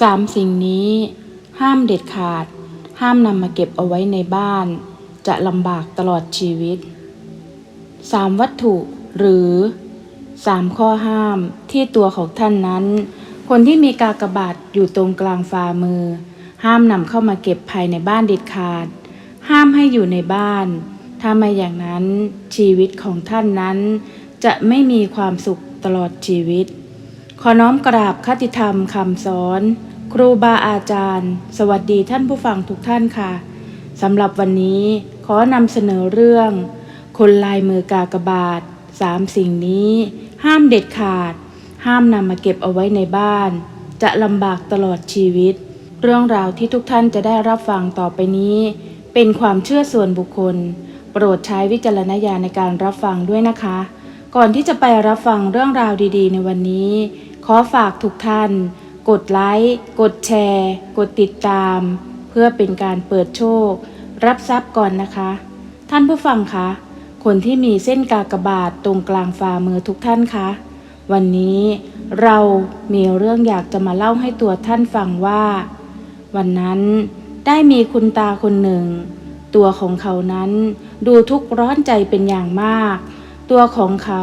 สามสิ่งนี้ ห้ามเด็ดขาด ห้ามนำมาเก็บเอาไว้ในบ้าน จะลำบากตลอดชีวิตสามวัตถุหรือสามข้อห้ามที่ตัวของท่านนั้น คนที่มีกากบาทอยู่ตรงกลางฝ่ามือ ห้ามนำเข้ามาเก็บภายในบ้านเด็ดขาด ห้ามให้อยู่ในบ้าน ถ้าไม่อย่างนั้นชีวิตของท่านนั้น จะไม่มีความสุขตลอดชีวิต ขอน้อมกราบคติธรรมคำสอน ครูบาอาจารย์ สวัสดีท่านผู้ฟังทุกท่านค่ะสำหรับวันนี้ขอนำเสนอเรื่อง คนลายมือกากบาทสามสิ่งนี้ ห้ามเด็ดขาด ห้ามนำมาเก็บเอาไว้ในบ้าน จะลำบากตลอดชีวิต เรื่องราวที่ทุกท่านจะได้รับฟังต่อไปนี้ เป็นความเชื่อส่วนบุคคล โปรดใช้วิจารณญาณในการรับฟังด้วยนะคะ ก่อนที่จะไปรับฟังเรื่องราวดี ๆ ในวันนี้ ขอฝากทุกท่าน กดไลค์ กดแชร์ กดติดตาม เพื่อเป็นการเปิดโชค รับทรัพย์ก่อนนะคะ ท่านผู้ฟังคะคนที่มีเส้นกากบาทตรงกลางฝ่ามือทุกท่านคะวันนี้เรามีเรื่องอยากจะมาเล่าให้ตัวท่านฟังว่า วันนั้นได้มีคุณตาคนหนึ่ง ตัวของเขานั้นดูทุกข์ร้อนใจเป็นอย่างมาก ตัวของเขา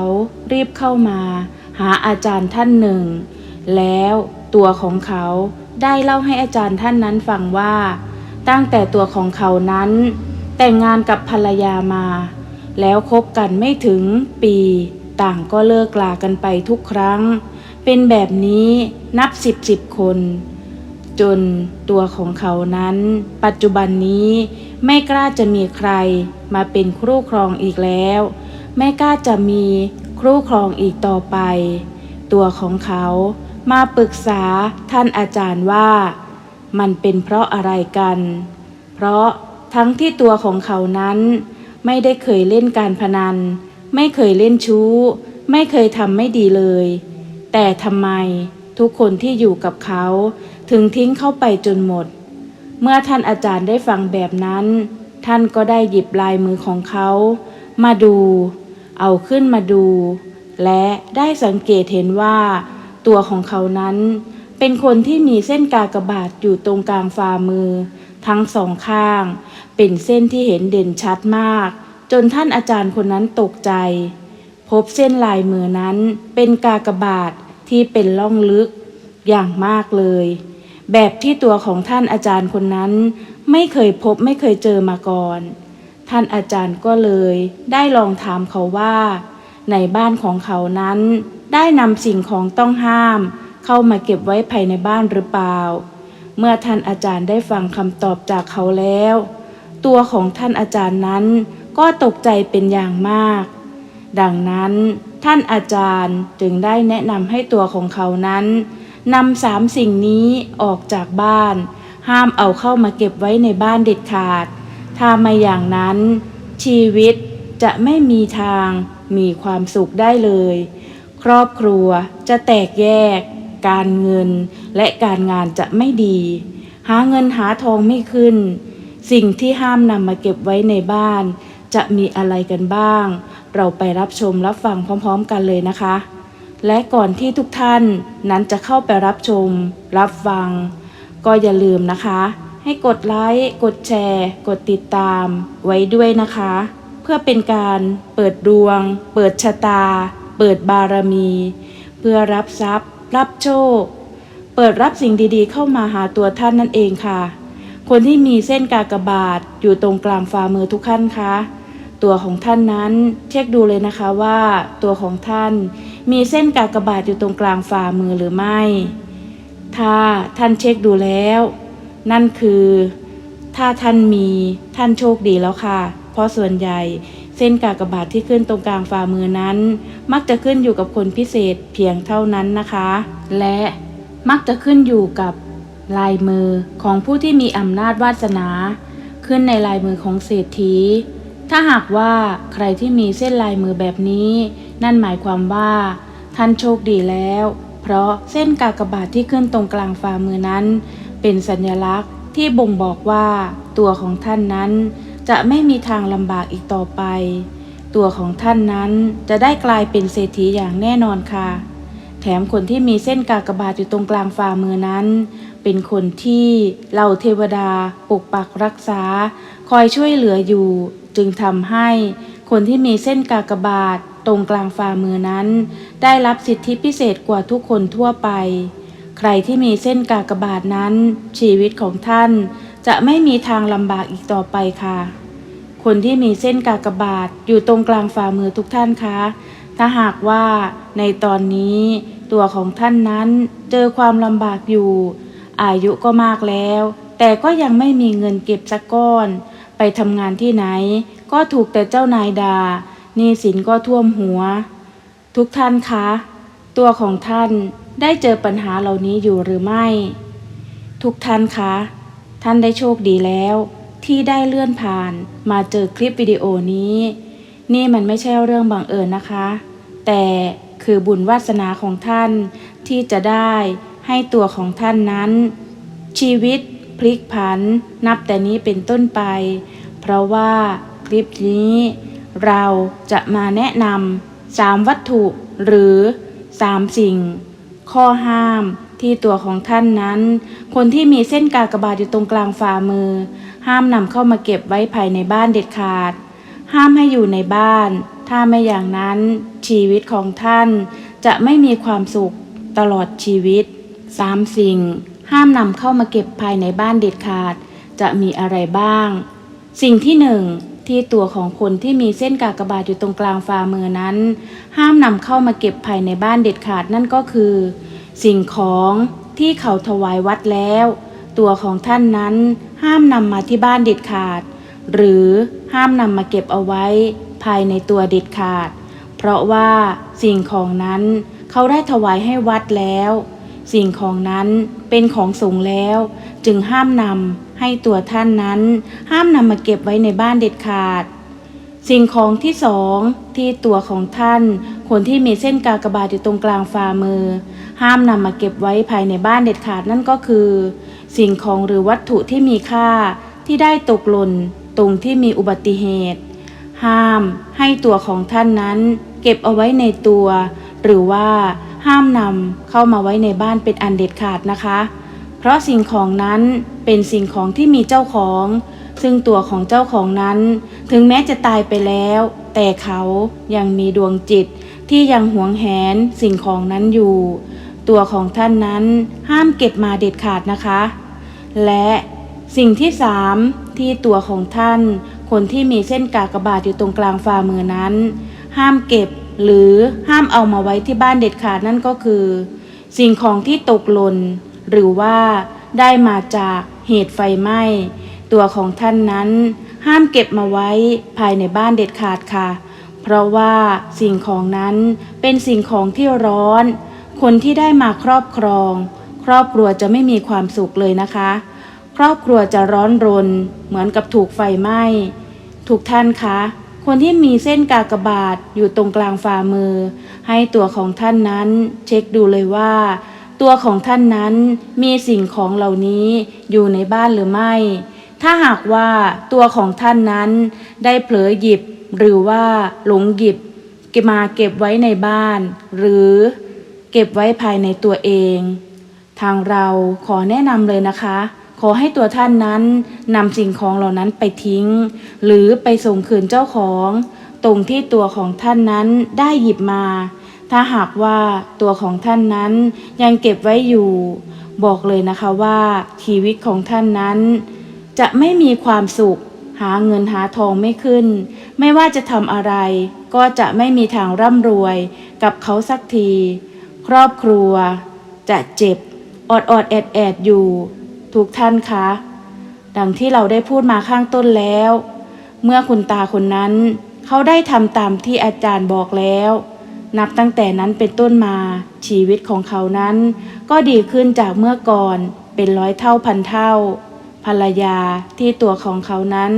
รีบเข้ามา หาอาจารย์ท่านหนึ่ง แล้ว ตัวของเขาได้เล่าให้อาจารย์ท่านนั้นฟังว่า ตั้งแต่ตัวของเขานั้น แต่งงานกับภรรยามา แล้วคบกันไม่ถึงปีต่างก็เลิกลากันไปทุกครั้ง เป็นแบบนี้นับสิบสิบคน จนตัวของเขานั้น ปัจจุบันนี้ไม่กล้าจะมีใครมาเป็นครูครองอีกแล้ว ไม่กล้าจะมีครูครองอีกต่อไป ตัวของเขา มาปรึกษาท่านอาจารย์ว่า มันเป็นเพราะอะไรกัน เพราะทั้งที่ตัวของเขานั้น ไม่ได้เคยเล่นการพนัน ไม่เคยเล่นชู้ ไม่เคยทำไม่ดีเลย แต่ทำไมทุกคนที่อยู่กับเขา ถึงทิ้งเข้าไปจนหมด เมื่อท่านอาจารย์ได้ฟังแบบนั้น ท่านก็ได้หยิบลายมือของเขา มาดู เอาขึ้นมาดู และได้สังเกตเห็นว่า ตัวของเขานั้น เป็นคนที่มีเส้นกากบาทอยู่ตรงกลางฝ่ามือ ทั้งสองข้าง เป็นเส้นที่เห็นเด่นชัดมาก จนท่านอาจารย์คนนั้นตกใจ พบเส้นลายมือนั้นเป็นกากบาทที่เป็นล่องลึก อย่างมากเลย แบบที่ตัวของท่านอาจารย์คนนั้น ไม่เคยพบไม่เคยเจอมาก่อน ท่านอาจารย์ก็เลย ได้ลองถามเขาว่า ในบ้านของเขานั้น ได้นำสิ่งของต้องห้าม เข้ามาเก็บไว้ภายในบ้านหรือเปล่า เมื่อท่านอาจารย์ได้ฟังคำตอบจากเขาแล้ว ตัวของท่านอาจารย์นั้นก็ตกใจเป็นอย่างมาก ดังนั้นท่านอาจารย์จึงได้แนะนำให้ตัวของเขานั้นนำสามสิ่งนี้ออกจากบ้าน ห้ามเอาเข้ามาเก็บไว้ในบ้านเด็ดขาด ถ้าไม่อย่างนั้น ชีวิต จะไม่มีทางมีความสุขได้เลย ครอบครัวจะแตกแยก การเงินและการงานจะไม่ดี หาเงินหาทองไม่ขึ้น สิ่งที่ห้ามนำมาเก็บไว้ในบ้าน จะมีอะไรกันบ้าง เราไปรับชมรับฟังพร้อมๆกันเลยนะคะ และก่อนที่ทุกท่านนั้นจะเข้าไปรับชม รับฟัง ก็อย่าลืมนะคะ ให้กดไลค์กดแชร์ กดติดตามไว้ด้วยนะคะ พื่อเป็นการเปิดดวง เปิดชะตา เปิดบารมี เพื่อรับทรัพย์ รับโชค เปิดรับสิ่งดีๆ เข้ามาหาตัวท่านนั่นเองค่ะ คนที่มีเส้นกากบาทอยู่ตรงกลางฝ่ามือทุกท่านคะตัวของท่านนั้นเช็คดูเลยนะคะว่า ตัวของท่านมีเส้นกากบาทอยู่ตรงกลางฝ่ามือหรือไม่ ถ้าท่านเช็คดูแล้ว นั่นคือ ถ้าท่านมีท่านโชคดีแล้วค่ะ ราะส่วนใหญ่ เส้นกากบาทที่ขึ้นตรงกลางฝ่ามือนั้น มักจะขึ้นอยู่กับคนพิเศษเพียงเท่านั้นนะคะ และมักจะขึ้นอยู่กับลายมือของผู้ที่มีอำนาจวาสนา ขึ้นในลายมือของเศรษฐี ถ้าหากว่าใครที่มีเส้นลายมือแบบนี้ นั่นหมายความว่า ท่านโชคดีแล้ว เพราะเส้นกากบาทที่ขึ้นตรงกลางฝ่ามือนั้น เป็นสัญลักษณ์ที่บ่งบอกว่าตัวของท่านนั้น จะไม่มีทางลำบากอีกต่อไป ตัวของท่านนั้นจะได้กลายเป็นเศรษฐีอย่างแน่นอนค่ะ แถมคนที่มีเส้นกากบาทอยู่ตรงกลางฝ่ามือนั้น เป็นคนที่เหล่าเทวดาปกปักรักษา คอยช่วยเหลืออยู่ จึงทำให้คนที่มีเส้นกากบาทตรงกลางฝ่ามือนั้น ได้รับสิทธิพิเศษกว่าทุกคนทั่วไป ใครที่มีเส้นกากบาทนั้น ชีวิตของท่าน จะไม่มีทางลำบากอีกต่อไปค่ะ คนที่มีเส้นกากบาทอยู่ตรงกลางฝ่ามือทุกท่านคะถ้าหากว่าในตอนนี้ตัวของท่านนั้นเจอความลำบากอยู่ อายุก็มากแล้ว แต่ก็ยังไม่มีเงินเก็บสักก้อน ไปทำงานที่ไหน ก็ถูกแต่เจ้านายด่านี้สินก็ท่วมหัว ทุกท่านคะ ตัวของท่านได้เจอปัญหาเหล่านี้อยู่หรือไม่ ทุกท่านคะ ท่านได้โชคดีแล้ว ที่ได้เลื่อนผ่านมาเจอคลิปวิดีโอนี้ นี่มันไม่ใช่เรื่องบังเอิญนะคะ แต่คือบุญวาสนาของท่านที่จะได้ให้ตัวของท่านนั้น ชีวิตพลิกผันนับแต่นี้เป็นต้นไป เพราะว่าคลิปนี้เราจะมาแนะนำสามวัตถุหรือสามสิ่ง ข้อห้าม ที่ตัวของท่านนั้น คนที่มีเส้นกากบาทอยู่ตรงกลางฝ่ามือ ห้ามนำเข้ามาเก็บไว้ภายในบ้านเด็ดขาด ห้ามให้อยู่ในบ้าน ถ้าไม่อย่างนั้นชีวิตของท่าน จะไม่มีความสุขตลอดชีวิตสามสิ่ง ห้ามนำเข้ามาเก็บภายในบ้านเด็ดขาด จะมีอะไรบ้าง สิ่งที่หนึ่งที่ตัวของคนที่มีเส้นกากบาทอยู่ตรงกลางฝ่ามือนั้น ห้ามนำเข้ามาเก็บภายในบ้านเด็ดขาดนั่นก็คือ สิ่งของที่เขาถวายวัดแล้ว ตัวของท่านนั้นห้ามนำมาที่บ้านเด็ดขาด หรือห้ามนำมาเก็บเอาไว้ภายในตัวเด็ดขาด เพราะว่าสิ่งของนั้นเขาได้ถวายให้วัดแล้ว สิ่งของนั้นเป็นของสงแล้ว จึงห้ามนำให้ตัวท่านนั้น ห้ามนำมาเก็บไว้ในบ้านเด็ดขาด สิ่งของที่สองที่ตัวของท่าน คนที่มีเส้นกากบาทอยู่ตรงกลางฝ่ามือ ห้ามนำมาเก็บไว้ภายในบ้านเด็ดขาดนั่นก็คือ สิ่งของหรือวัตถุที่มีค่าที่ได้ตกหล่นตรงที่มีอุบัติเหตุ ห้ามให้ตัวของท่านนั้น เก็บเอาไว้ในตัว หรือว่าห้ามนำเข้ามาไว้ในบ้านเป็นอันเด็ดขาดนะคะ เพราะสิ่งของนั้นเป็นสิ่งของที่มีเจ้าของ ซึ่งตัวของเจ้าของนั้น ถึงแม้จะตายไปแล้ว แต่เขายังมีดวงจิต ที่ยังหวงแหนสิ่งของนั้นอยู่ ตัวของท่านนั้นห้ามเก็บมาเด็ดขาดนะคะ และสิ่งที่สามที่ตัวของท่าน คนที่มีเส้นกากบาทอยู่ตรงกลางฝ่ามือนั้น ห้ามเก็บหรือห้ามเอามาไว้ที่บ้านเด็ดขาดนั่นก็คือ สิ่งของที่ตกหล่นหรือว่าได้มาจากเหตุไฟไหม้ ตัวของท่านนั้น ห้ามเก็บมาไว้ภายในบ้านเด็ดขาดค่ะ เพราะว่าสิ่งของนั้นเป็นสิ่งของที่ร้อน คนที่ได้มาครอบครอง ครอบครัวจะไม่มีความสุขเลยนะคะ ครอบครัวจะร้อนรน เหมือนกับถูกไฟไหม้ทุกท่านคะคนที่มีเส้นกากบาทอยู่ตรงกลางฝ่ามือ ให้ตัวของท่านนั้น เช็คดูเลยว่า ตัวของท่านนั้นมีสิ่งของเหล่านี้อยู่ในบ้านหรือไม่ ถ้าหากว่าตัวของท่านนั้นได้เผลอหยิบ หรือว่าหลงหยิบเก็บมาเก็บไว้ในบ้าน หรือเก็บไว้ภายในตัวเอง ทางเราขอแนะนำเลยนะคะ ขอให้ตัวท่านนั้นนำสิ่งของเหล่านั้นไปทิ้ง หรือไปส่งคืนเจ้าของ ตรงที่ตัวของท่านนั้นได้หยิบมา ถ้าหากว่าตัวของท่านนั้นยังเก็บไว้อยู่ บอกเลยนะคะว่าชีวิตของท่านนั้น จะไม่มีความสุข หาเงินหาทองไม่ขึ้น ไม่ว่าจะทำอะไร ก็จะไม่มีทางร่ำรวยกับเขาสักที ครอบครัว จะเจ็บ อดอดแอดแอดอยู่ ทุกท่านคะ ดังที่เราได้พูดมาข้างต้นแล้ว เมื่อคุณตาคนนั้น เขาได้ทำตามที่อาจารย์บอกแล้ว นับตั้งแต่นั้นเป็นต้นมา ชีวิตของเขานั้น ก็ดีขึ้นจากเมื่อก่อนเป็นร้อยเท่าพันเท่า ภรรยาที่ตัวของเขานั้น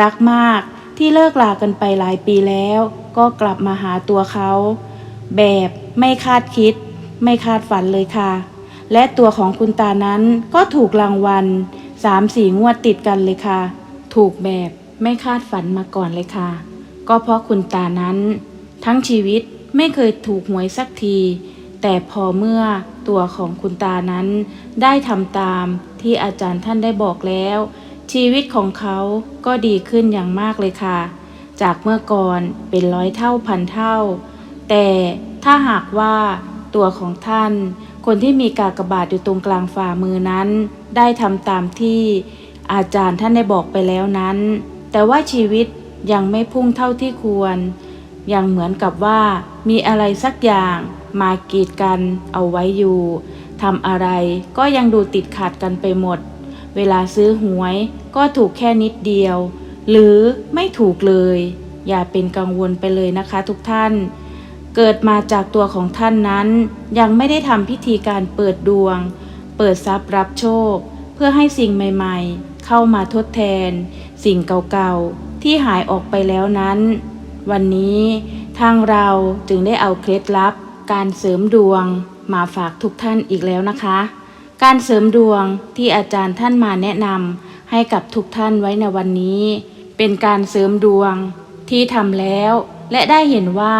รักมากที่เลิกลากันไปหลายปีแล้ว ก็กลับมาหาตัวเขา แบบไม่คาดคิด ไม่คาดฝันเลยค่ะ และตัวของคุณตานั้นก็ถูกรางวัลสามสี่งวดติดกันเลยค่ะ ถูกแบบไม่คาดฝันมาก่อนเลยค่ะ ก็เพราะคุณตานั้น ทั้งชีวิตไม่เคยถูกหวยสักที แต่พอเมื่อตัวของคุณตานั้นได้ทำตาม ที่อาจารย์ท่านได้บอกแล้ว ชีวิตของเขาก็ดีขึ้นอย่างมากเลยค่ะ จากเมื่อก่อนเป็นร้อยเท่าพันเท่า แต่ถ้าหากว่าตัวของท่าน คนที่มีกากบาทอยู่ตรงกลางฝ่ามือนั้น ได้ทำตามที่อาจารย์ท่านได้บอกไปแล้วนั้น แต่ว่าชีวิตยังไม่พุ่งเท่าที่ควร ยังเหมือนกับว่ามีอะไรสักอย่างมากีดกันเอาไว้อยู่ ทำอะไรก็ยังดูติดขัดกันไปหมด เวลาซื้อหวยก็ถูกแค่นิดเดียว หรือไม่ถูกเลย อย่าเป็นกังวลไปเลยนะคะทุกท่าน เกิดมาจากตัวของท่านนั้น ยังไม่ได้ทำพิธีการเปิดดวง เปิดทรัพย์รับโชค เพื่อให้สิ่งใหม่ๆ เข้ามาทดแทน สิ่งเก่าๆ ที่หายออกไปแล้วนั้น วันนี้ทางเราจึงได้เอาเคล็ดลับการเสริมดวง มาฝากทุกท่านอีกแล้วนะคะ การเสริมดวงที่อาจารย์ท่านมาแนะนำให้กับทุกท่านไว้ในวันนี้ เป็นการเสริมดวงที่ทำแล้ว และได้เห็นว่า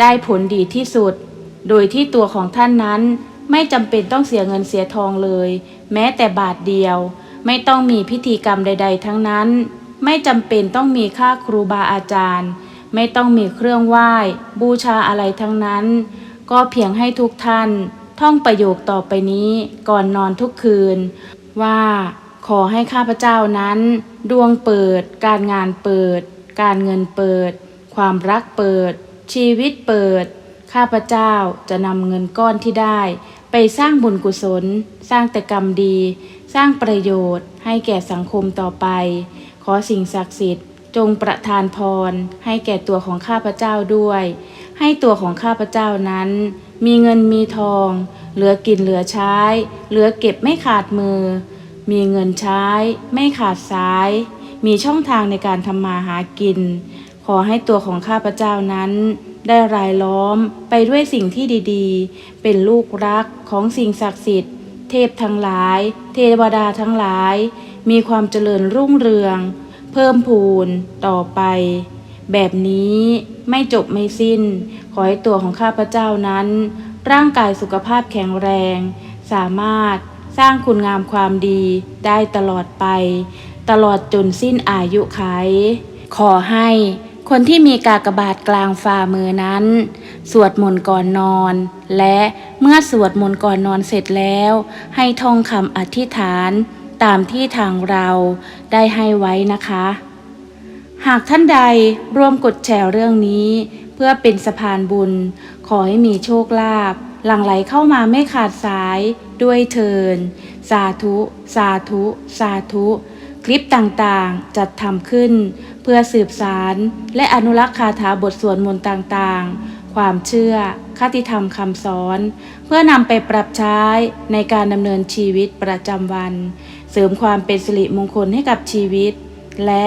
ได้ผลดีที่สุด โดยที่ตัวของท่านนั้น ไม่จำเป็นต้องเสียเงินเสียทองเลย แม้แต่บาทเดียว ไม่ต้องมีพิธีกรรมใด ๆ ทั้งนั้น ไม่จำเป็นต้องมีค่าครูบาอาจารย์ ไม่ต้องมีเครื่องไหว้ บูชาอะไรทั้งนั้น ก็เพียงให้ทุกท่านท่องประโยคต่อไปนี้ก่อนนอนทุกคืน ว่าขอให้ข้าพเจ้านั้น ดวงเปิด การงานเปิด การเงินเปิด ความรักเปิด ชีวิตเปิด ข้าพเจ้าจะนำเงินก้อนที่ได้ ไปสร้างบุญกุศล สร้างแต่กรรมดี สร้างประโยชน์ ให้แก่สังคมต่อไป ขอสิ่งศักดิ์สิทธิ์ จงประทานพร ให้แก่ตัวของข้าพเจ้าด้วย ให้ตัวของข้าพเจ้านั้น มีเงินมีทอง เหลือกินเหลือใช้ เหลือเก็บไม่ขาดมือ มีเงินใช้ ไม่ขาดสาย มีช่องทางในการทำมาหากิน ขอให้ตัวของข้าพเจ้านั้น ได้รายล้อมไปด้วยสิ่งที่ดีๆ เป็นลูกรักของสิ่งศักดิ์สิทธิ์ เทพทั้งหลาย เทวดาทั้งหลาย มีความเจริญรุ่งเรือง เพิ่มพูนต่อไป แบบนี้ไม่จบไม่สิ้น ขอให้ตัวของข้าพเจ้านั้น ร่างกายสุขภาพแข็งแรง สามารถสร้างคุณงามความดีได้ตลอดไป ตลอดจนสิ้นอายุไขขอให้คนที่มีกากบาทกลางฝ่ามือนั้น สวดมนต์ก่อนนอน และเมื่อสวดมนต์ก่อนนอนเสร็จแล้ว ให้ท่องคำอธิษฐานตามที่ทางเราได้ให้ไว้นะคะ หากท่านใดร่วมกดแชร์เรื่องนี้ เพื่อเป็นสะพานบุญ ขอให้มีโชคลาภหลั่งไหลเข้ามาไม่ขาดสายด้วยเทิน สาธุ สาธุ สาธุ คลิปต่างๆจัดทำขึ้น เพื่อสืบสารและอนุรักษ์คาถาบทสวดมนต์ต่างๆ ความเชื่อคติธรรมคำสอน เพื่อนำไปปรับใช้ในการดำเนินชีวิตประจำวัน เสริมความเป็นสิริมงคลให้กับชีวิต และ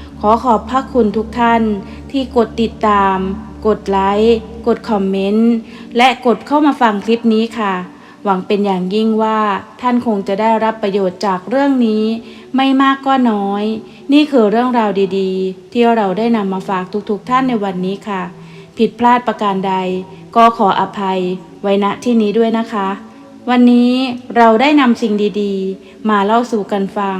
ขอขอบพระคุณทุกท่านที่กดติดตาม กดไลค์ กดคอมเมนต์ และกดเข้ามาฟังคลิปนี้ค่ะ หวังเป็นอย่างยิ่งว่าท่านคงจะได้รับประโยชน์จากเรื่องนี้ ไม่มากก็น้อย นี่คือเรื่องราวดีๆ ที่เราได้นำมาฝากทุกๆท่านในวันนี้ค่ะ ผิดพลาดประการใด ก็ขออภัย ไว้ณที่นี้ด้วยนะคะ วันนี้เราได้นำสิ่งดีๆ มาเล่าสู่กันฟัง